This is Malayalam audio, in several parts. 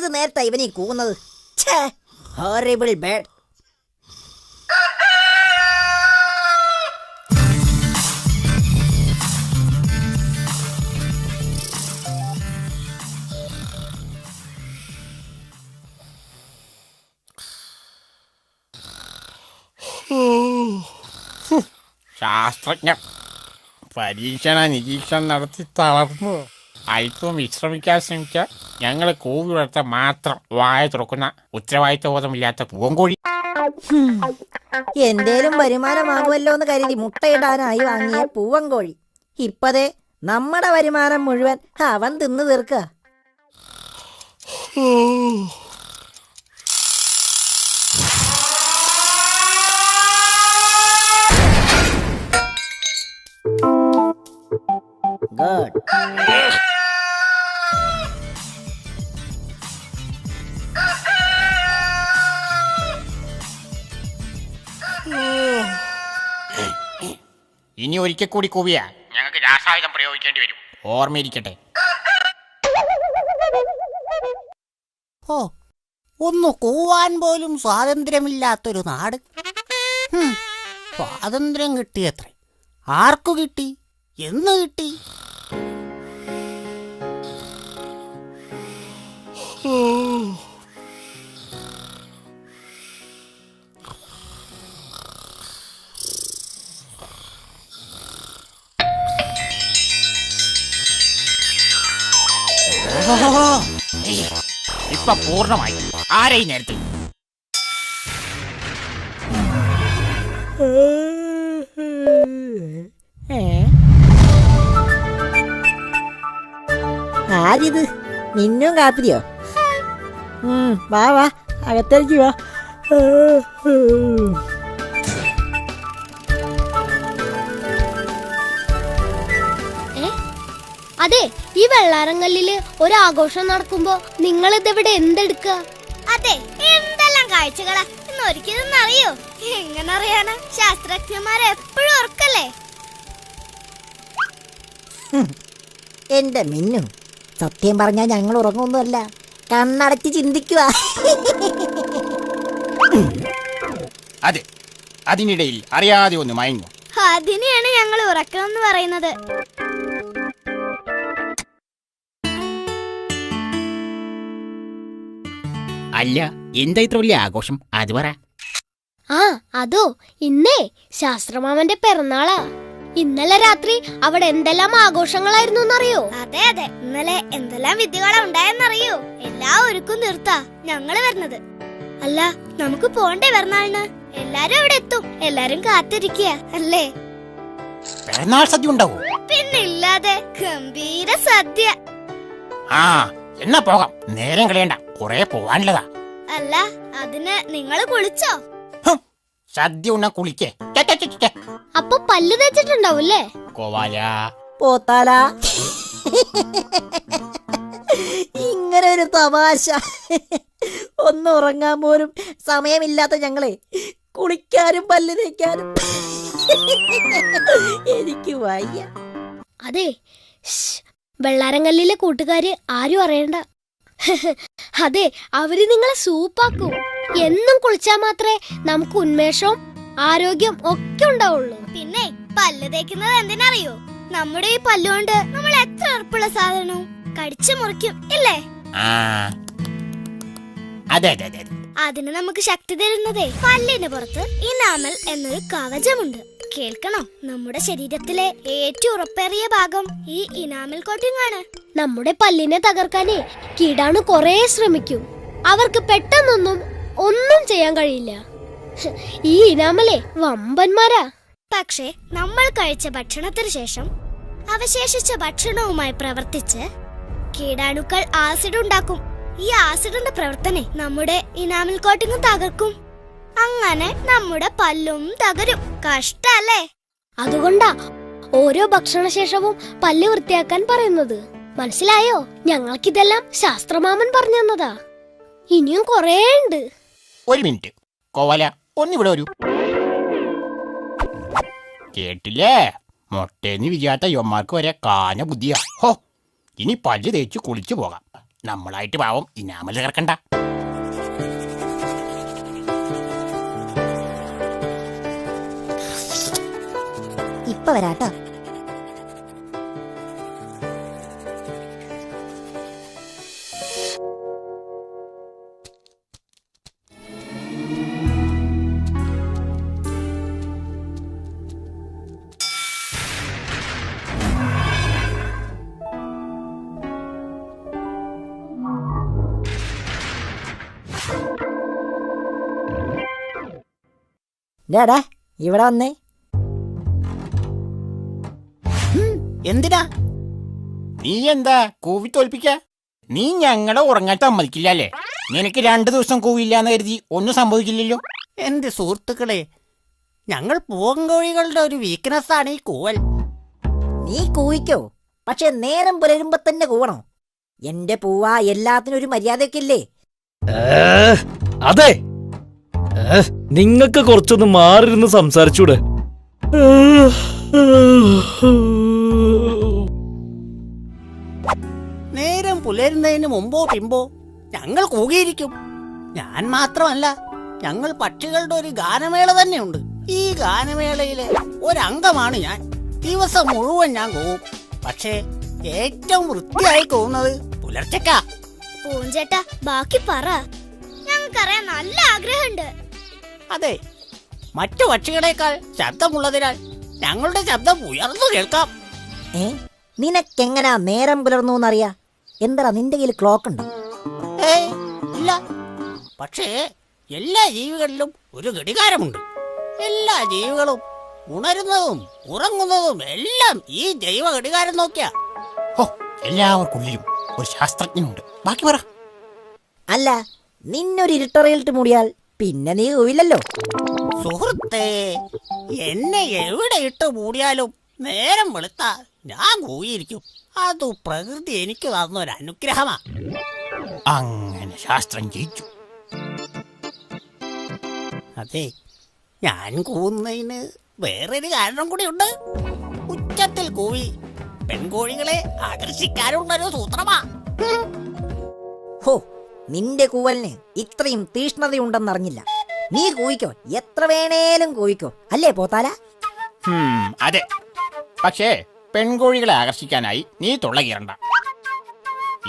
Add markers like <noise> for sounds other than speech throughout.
ഏത് നേരത്താ ഇവനീ കൂന്നത് ഹോറിബിൾ ബേഡ് ശാസ്ത്രജ്ഞർ പരീക്ഷണ നിരീക്ഷണം നടത്തി തളർന്നു. അല്പം വിശ്രമിക്കാൻ ശ്രമിച്ച ഞങ്ങളെ കോവി വളർത്താൻ മാത്രം വായ തുറക്കുന്ന ഉത്തരവാദിത്വബോധമില്ലാത്ത പൂവൻകോഴി. എന്തേലും വരുമാനമാകുമല്ലോ എന്ന് കരുതി മുട്ടയിടാനായി വാങ്ങിയ പൂവൻകോഴി. ഇപ്പതേ നമ്മുടെ വരുമാനം മുഴുവൻ അവൻ തിന്നു തീർക്കുക ഗുഡ്. ഇനി ഒരിക്കൽ കൂടി കൂവിയ. ഞങ്ങൾക്ക് രാസായുധം പ്രയോഗിക്കേണ്ടി വരും. ഓർമ്മയിരിക്കട്ടെ ഓ ഒന്ന് കൂവാൻ പോലും സ്വാതന്ത്ര്യമില്ലാത്തൊരു നാട്. സ്വാതന്ത്ര്യം കിട്ടിയത്രേ. ആർക്കു കിട്ടി? എന്ന് കിട്ടി? ഇപ്പൊ പൂർണമായി. ആരെയും നേരത്തെ ആരിത്? നിന്നും കാപ്പിരിയോ ഉം, വാ വാ. അകത്തേക്ക് വാ. അതെ ഈ വെള്ളാരങ്കല്ലിൽ ഒരാഘോഷം നടക്കുമ്പോ നിങ്ങൾ ഇതെവിടെ എന്തെടുക്കുക അതെ എന്തെല്ലാം കാഴ്ചകളാ? ഇന്ന് ഒരിക്കലും അറിയോ? എങ്ങനെ അറിയാനാ ശാസ്ത്രജ്ഞന്മാരെ എപ്പോഴും ഓർക്കല്ലേ? എന്റെ മിന്നു സത്യം പറഞ്ഞാൽ ഞങ്ങൾ ഉറങ്ങുന്നതല്ല. കണ്ണടച്ച് ചിന്തിക്കുക അതെ അതിനിടയിൽ അറിയാതെ ഒന്ന് മയങ്ങും. അതിനെയാണ് ഞങ്ങൾ ഉറക്കം എന്ന് പറയുന്നത്. അല്ല എന്താ ഇത്ര വലിയ ആഘോഷം? അത് പറ. ആ അതോ ഇന്നേ ശാസ്ത്രമാമന്റെ പിറന്നാളാ. ഇന്നലെ രാത്രി അവിടെ എന്തെല്ലാം ആഘോഷങ്ങളായിരുന്നു എന്നറിയോ? അതെ അതെ. ഇന്നലെ എന്തെല്ലാം വിദ്യകളാ ഉണ്ടായെന്നറിയോ? എല്ലാ ഒരുക്കും നിർത്താ ഞങ്ങൾ വരുന്നത്. അല്ല നമുക്ക് പോണ്ടേ പിറന്നാളിന്? എല്ലാരും അവിടെ എത്തും. എല്ലാരും കാത്തിരിക്കുക അല്ലേ? പിറന്നാൾ സദ്യ ഉണ്ടാവോ? പിന്നെ ഇല്ലാതെ ഗംഭീര സദ്യ. ആ എന്നാ പോകാം. നേരം കളയണ്ട. കുറെ പോവാനുള്ളതാ. അല്ല അതിന് നിങ്ങൾ കുളിച്ചോ? സദ്യ ഉണ്ണ കുളിക്കേ. അപ്പൊ പല്ല് തേച്ചിട്ടുണ്ടാവൂല്ലേ? കോവാല. പോത്താലാ. ഇങ്ങനെ ഒരു തമാശ. ഒന്ന് ഉറങ്ങാൻ പോലും സമയമില്ലാത്ത ഞങ്ങളെ. കുളിക്കാനും പല്ല് തേക്കാനും. എനിക്ക് വയ്യ. അതെ വെള്ളാരങ്ങല്ലിലെ വെള്ളാരങ്കല്ലിലെ കൂട്ടുകാര് ആരും അറിയണ്ട. <laughs> അതെ അവർ നിങ്ങളെ സൂപ്പാക്കും. എന്നും കുളിച്ചാൽ മാത്രമേ നമുക്ക് ഉന്മേഷവും ആരോഗ്യം ഒക്കെ ഉണ്ടാവുള്ളൂ. പിന്നെ പല്ല് തേക്കുന്നത് എന്തിനറിയോ? നമ്മുടെ ഈ പല്ലുകൊണ്ട് നമ്മൾ എത്ര ഉറപ്പുള്ള സാധനവും കടിച്ചു മുറിക്കും ഇല്ലേ? അതെ അതെ അതെ. അതിന് നമുക്ക് ശക്തി തരുന്നതേ. പല്ലിന് പുറത്ത് ഇനാമൽ എന്നൊരു കവചമുണ്ട്. കേൾക്കണം നമ്മുടെ ശരീരത്തിലെ ഏറ്റവും ഉറപ്പേറിയ ഭാഗം ഈ ഇനാമൽ കോട്ടിംഗ് ആണ് നമ്മുടെ പല്ലിനെ തകർക്കാനേ കീടാണു കുറേ ശ്രമിക്കും. അവർക്ക് പെട്ടെന്നൊന്നും ഒന്നും ചെയ്യാൻ കഴിയില്ല. ഈ ഇനാമലേ വമ്പന്മാരാ. പക്ഷേ നമ്മൾ കഴിച്ച ഭക്ഷണത്തിന് ശേഷം അവശേഷിച്ച ഭക്ഷണവുമായി പ്രവർത്തിച്ച് കീടാണുക്കൾ ആസിഡ് ഉണ്ടാക്കും. ഈ ആസിഡിന്റെ പ്രവർത്തനെ നമ്മുടെ ഇനാമിൽ കോട്ടിങ്ങും തകർക്കും. അങ്ങനെ നമ്മുടെ പല്ലും തകരും. കഷ്ടല്ലേ? അതുകൊണ്ടാ ഓരോ ഭക്ഷണശേഷവും പല്ല് വൃത്തിയാക്കാൻ പറയുന്നത്. മനസ്സിലായോ? ഞങ്ങൾക്കിതെല്ലാം ശാസ്ത്രമാമൻ പറഞ്ഞു തന്നതാ. ഇനിയും കൊറേ ഉണ്ട്. ഒരു മിനിറ്റ്. കോവല ഒന്നിവിടെ വരൂ. കേട്ടില്ലേ? മുട്ടേന്ന് വിചാരിച്ച യമ്മാർക്ക് വരെ കാന ബുദ്ധിയാ. ഹോ ഇനി പല്ല് തേച്ച് കുളിച്ചു പോകാം. നമ്മളായിട്ട് പാവം ഇനാമൽ ചേർക്കണ്ട ഇപ്പൊ വരാട്ടോ. ഡാടാ ഇവിടെ വന്നേ. എന്തിനാ? നീ എന്താ കൂവി തോൽപ്പിക്ക? നീ ഞങ്ങളെ ഉറങ്ങാൻ സമ്മതിക്കില്ല അല്ലേ നിനക്ക് രണ്ടു ദിവസം കൂവില്ലാന്ന് കരുതി ഒന്നും സംഭവിക്കില്ലല്ലോ? എന്റെ സുഹൃത്തുക്കളെ ഞങ്ങൾ പൂവങ്കോഴികളുടെ ഒരു വീക്ക്നെസ് ആണ് ഈ കൂവൽ. നീ കൂവിക്കോ? പക്ഷെ നേരം പുലരുമ്പോ തന്നെ കൂവണോ. എന്റെ പൂവ എല്ലാത്തിനും ഒരു മര്യാദയൊക്കെ ഇല്ലേ? അതെ. ഏ, നിങ്ങക്ക് കുറച്ചൊന്ന് മാറിയിരുന്ന് സംസാരിച്ചൂടെ? നേരം പുലരുന്നതിന് മുമ്പോ പിമ്പോ ഞങ്ങൾ കൂകിയിരിക്കും. ഞാൻ മാത്രമല്ല ഞങ്ങൾ പക്ഷികളുടെ ഒരു ഗാനമേള തന്നെയുണ്ട്. ഈ ഗാനമേളയിലെ ഒരംഗമാണ് ഞാൻ. ദിവസം മുഴുവൻ ഞാൻ കൂവും. പക്ഷേ ഏറ്റവും വൃത്തിയായി കൂവുന്നത് പുലർച്ചക്കാ പൂഞ്ചേട്ടാ ബാക്കി പറ. ഞങ്ങൾക്കറിയാൻ നല്ല ആഗ്രഹമുണ്ട്. അതെ. മറ്റു പക്ഷികളെക്കാൾ ശബ്ദമുള്ളതിനാൽ ഞങ്ങളുടെ ശബ്ദം ഉയർന്നു കേൾക്കാം. ഏ? നിനക്കെങ്ങനാ നേരം പുലർന്നു എന്നറിയാ എന്താ നിന്റെ കയ്യിൽ ക്ലോക്ക് ഉണ്ടോ? ഏയ് ഇല്ല. പക്ഷേ എല്ലാ ജീവികളിലും ഒരു ഘടികാരമുണ്ട്. എല്ലാ ജീവികളും ഉണരുന്നതും ഉറങ്ങുന്നതും എല്ലാം ഈ ജൈവ ഘടികാരം നോക്കിയാ. ഹോ എല്ലാവർക്കുള്ളിലും ഒരു ശാസ്ത്രജ്ഞനുണ്ട്. ബാക്കി പറ. അല്ല നിന്നൊരു ഇരുട്ടറയിലിട്ട് മൂടിയാൽ പിന്നെ നീ കൂവില്ലല്ലോ സുഹൃത്തേ എന്നെ എവിടെ ഇട്ട് മൂടിയാലും നേരം വെളുത്താ ഞാൻ കൂയിരിക്കും അത് പ്രകൃതി എനിക്ക് തന്നൊരു അനുഗ്രഹമാ. അങ്ങനെ ശാസ്ത്രം ജയിച്ചു. അതെ ഞാൻ കൂവുന്നതിന് വേറൊരു കാരണം കൂടി ഉണ്ട് ഉച്ചത്തിൽ കൂവി പെൺകോഴികളെ ആകർഷിക്കാനുള്ളൊരു സൂത്രമാ. ഹോ നിന്റെ കൂവലിന് ഇത്രയും തീഷ്ണതയുണ്ടെന്നറിഞ്ഞില്ല. നീ കൂവിക്കോ? എത്ര വേണേലും കൂവിക്കോ. അല്ലേ പോത്താല? ഹും, അതെ. പക്ഷേ പെൺകോഴികളെ ആകർഷിക്കാനായി നീ തുള്ളകീറണ്ട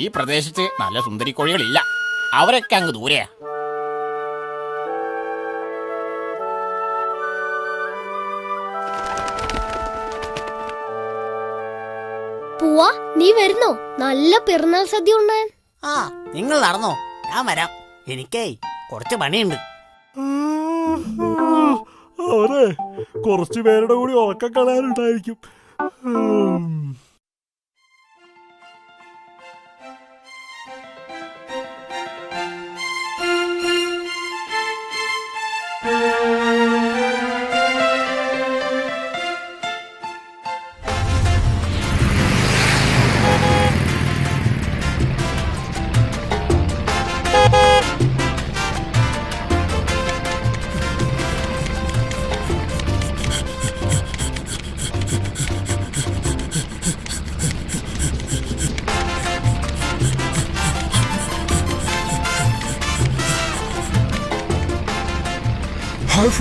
ഈ പ്രദേശത്ത് നല്ല സുന്ദരി കോഴികളില്ല. അവരൊക്കെ അങ്ങ് ദൂരെയാ. പൂവാ നീ വരുന്നോ? നല്ല പിറന്നാൾ സദ്യ ഉണ്ണാൻ ആ നിങ്ങൾ നടന്നോ? ഞാൻ വരാം എനിക്കേ കുറച്ച് പണിയുണ്ട് അതെ കുറച്ചു പേരുടെ കൂടി ഉറക്കം കളയാനുണ്ടായിരിക്കും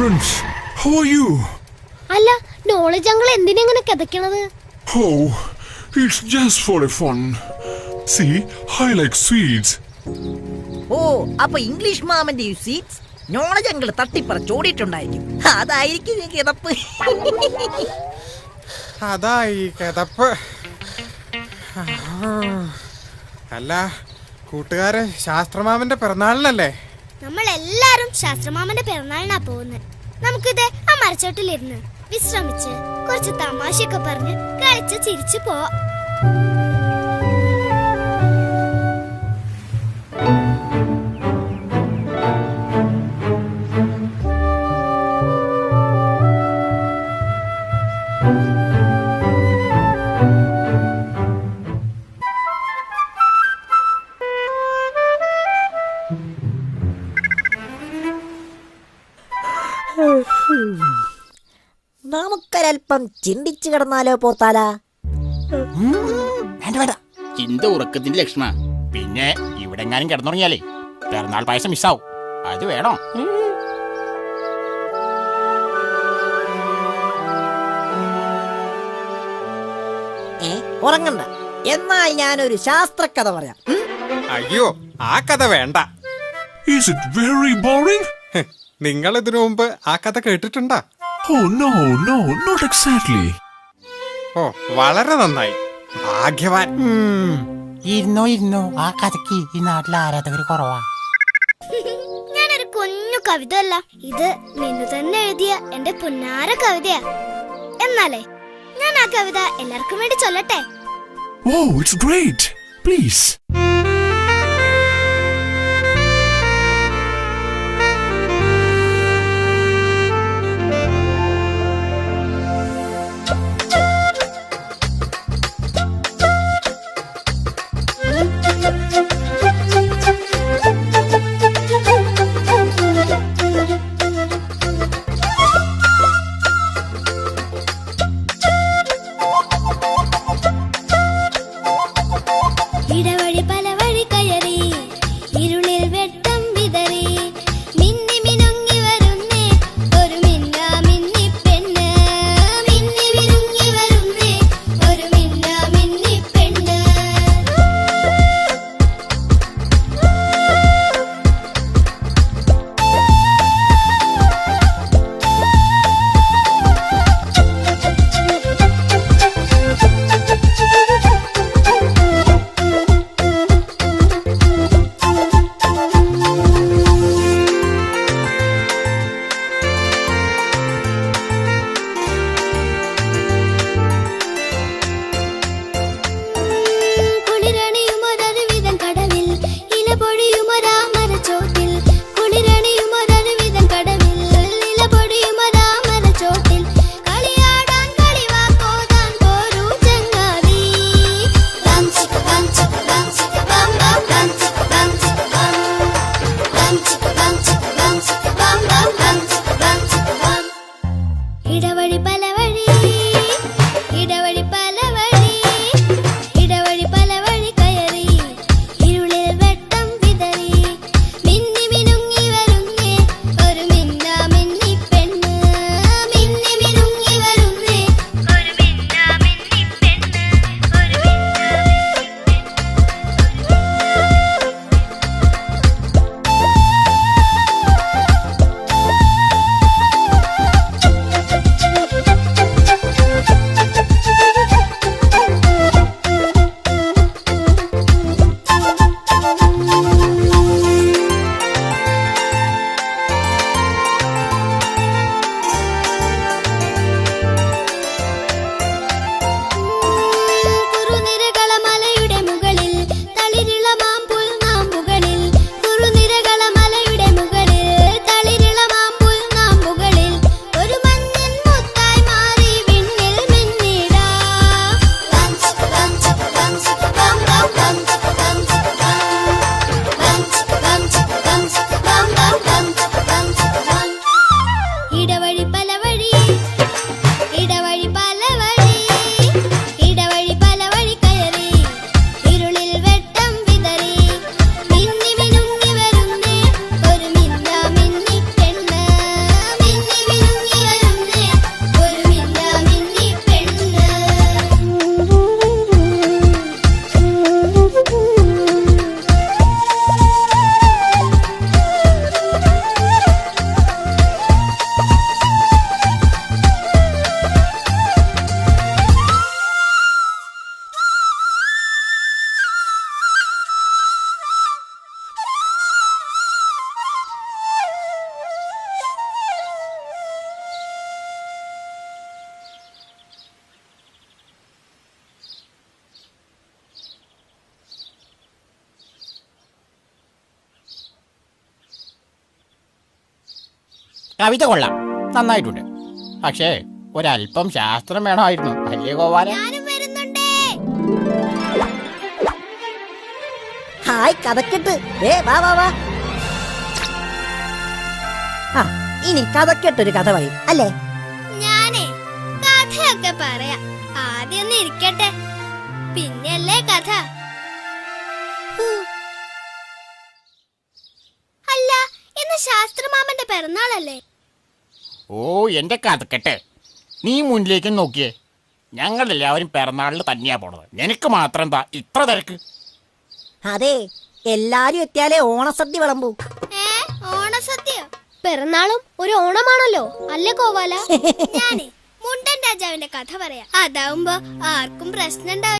ഉം. ഹൗ ആർ യു അല്ല നോളജ് അങ്കിൾ എന്തിനെങ്ങനെ കിതക്കണത് ഓ it's just for a fun see I like sweets oh അപ്പൊ ഇംഗ്ലീഷ് മാമന്റെ യു സ്വീറ്റ്സ് നോളജ് അങ്കിൾ തട്ടിപ്പറ ചോടിയിട്ടുണ്ടായിരിക്കും അതായിരിക്കും ഈ കിതപ്പ്. അതായി കിതപ്പ്. അല്ല കൂട്ടുകാരെ ശാസ്ത്രമാമന്റെ പിറന്നാളിനല്ലേ? നമ്മൾ എല്ലാരും ശാസ്ത്രമാമന്റെ പിറന്നാളിനാ പോകുന്നത്. നമുക്കിത് ആ മരച്ചോട്ടിലിരുന്ന് വിശ്രമിച്ച് കുറച്ച് തമാശയൊക്കെ പറഞ്ഞ് കളിച്ച് ചിരിച്ചു പോവാം. നമുക്കൊരൽപ്പം ചിന്തിച്ചു കിടന്നാലോ പോത്താല? വേണ്ട വേണ്ട. ചിന്ത ഉറക്കത്തിന്റെ ലക്ഷണ. പിന്നെ ഇവിടെ എങ്ങാനും കിടന്നുറങ്ങിയാലേ പിറന്നാൾ പായസം മിസ്സാവും. അത് വേണോ. ഏ ഉറങ്ങണ്ട. എന്നാൽ ഞാനൊരു ശാസ്ത്രക്കഥ പറയാം? അയ്യോ ആ കഥ വേണ്ട. Is it very boring? നിങ്ങൾ ഇതിനു മുമ്പ് ആ കഥ കേട്ടിട്ടുണ്ടാ? Oh no, no, not exactly. ഓ വളരെ നന്നായി. ഭാഗ്യവാൻ. ഇരുന്നോ ഇരുന്നോ. ആ കഥയ്ക്ക് ഈ നാട്ടിൽ ആരാധകർ കുറവാ. ഞാനൊരു കുഞ്ഞു കവിത അല്ല ഇത് മിന്നു തന്നെ എഴുതിയ എന്റെ പുന്നാര കവിതയാ. എന്നാലേ ഞാൻ ആ കവിത എല്ലാവർക്കും വേണ്ടി ചൊല്ലട്ടെ? Oh, it's great. Please. പല കവിത കൊള്ളാം. നന്നായിട്ടുണ്ട്. പക്ഷേ ഒരല്പം ശാസ്ത്രം വേണമായിരുന്നു. അല്ലേ ഗോപാല ഹായ് കഥക്കെട്ട്. ഏ വാ വാ വാ. ആ ഇനി കഥക്കെട്ടൊരു കഥ പറയും. അല്ലേ? ഞാനേ കഥയൊക്കെ പറയാം. ആദ്യം ഒന്ന് ഇരിക്കട്ടെ. പിന്നെയല്ലേ കഥ? പിറന്നാളല്ലേ ഓ എന്റെ കഥക്കെട്ട് നീ മുന്നിലേക്ക് നോക്കിയേ. ഞങ്ങളെല്ലാവരും പിറന്നാളിന് തന്നെയാ പോണത്. നിനക്ക് മാത്രം എന്താ ഇത്ര തിരക്ക്? അതെ എല്ലാരും എത്തിയാലേ ഓണസദ്യ വിളമ്പൂ. ഏ ഓണസദ്യ? പിറന്നാളും ഒരു ഓണമാണല്ലോ. അല്ലേ കോവാല <laughs> ഞാനേ മുണ്ടൻ രാജാവിന്റെ കഥ പറയാം. അതാവുമ്പോ ആർക്കും പ്രശ്നം